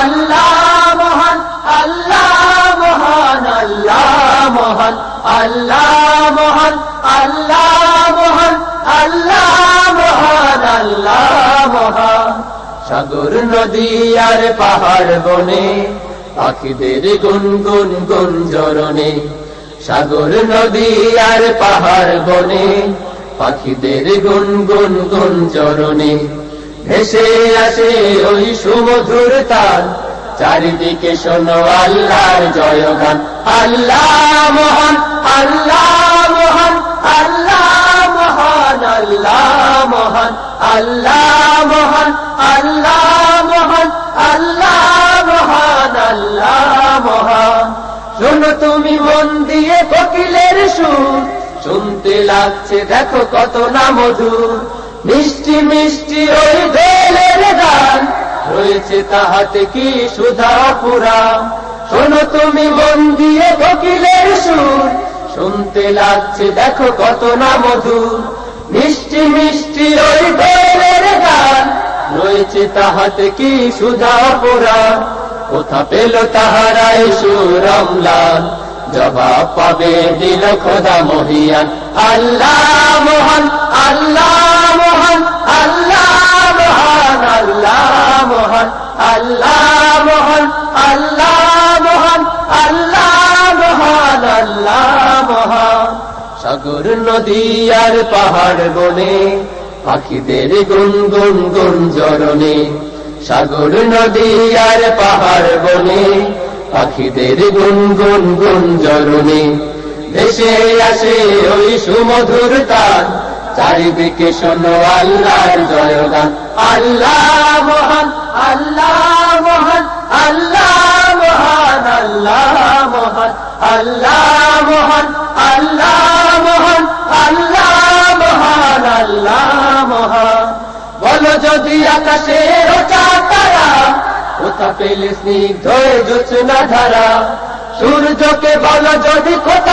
আল্লাহ মহান আল্লাহ মহান আল্লাহ মহান আল্লাহ মহান আল্লাহ মহান আল্লাহ মহান আল্লাহ মহান। সাগর নদী আর পাহাড় বনে, পাখিদের গুন গুন গুন জরনে সাগর নদী আর পাহাড় বনে, পাখিদের গুন গুন গুন চরণে ভেসে আসে ওই সুমধুর তাল। চারিদিকে শোনো আল্লাহর জয়গান। আল্লাহ মহান আল্লাহ মহান আল্লাহ মহান আল্লাহ মহান আল্লাহ মহান আল্লাহ মহান আল্লাহ মহান আল্লাহ মহান। শোনো তুমি মন দিয়ে কোকিলের সুর। শুনতে লাগছে দেখো কত না মধুর। মিষ্টি মিষ্টি ওই দোলের গান। রয়েছে তাহাতে কি সুধা পুরা? শোনো তুমি মন দিয়ে কোকিলের সুর। শুনতে লাগছে, দেখো কত না মধুর। মিষ্টি মিষ্টি ওই দোলের গান। রয়েছে তাহাতে কি সুধা পুরা? কোথা পেল তাহারাই সুরমলাল জবাব পাবে দিল খোদা মহিয়ান। আল্লাহ মহান, আল্লাহ আল্লাহ। সাগর, নদী আর পাহাড় বনে, পাখিদের গুন গুন গুন জরনে সাগর, নদী আর পাহাড় বনে, পাখিদের গুন গুন গুন জরনে দেশে আসে ওই সুমধুর তার চারিদিকে শোনো আল্লাহর জয়গান। আল্লাহ মহান, আল্লাহ আল্লাহ ধারা সূর্যকে বলো যদি কোথা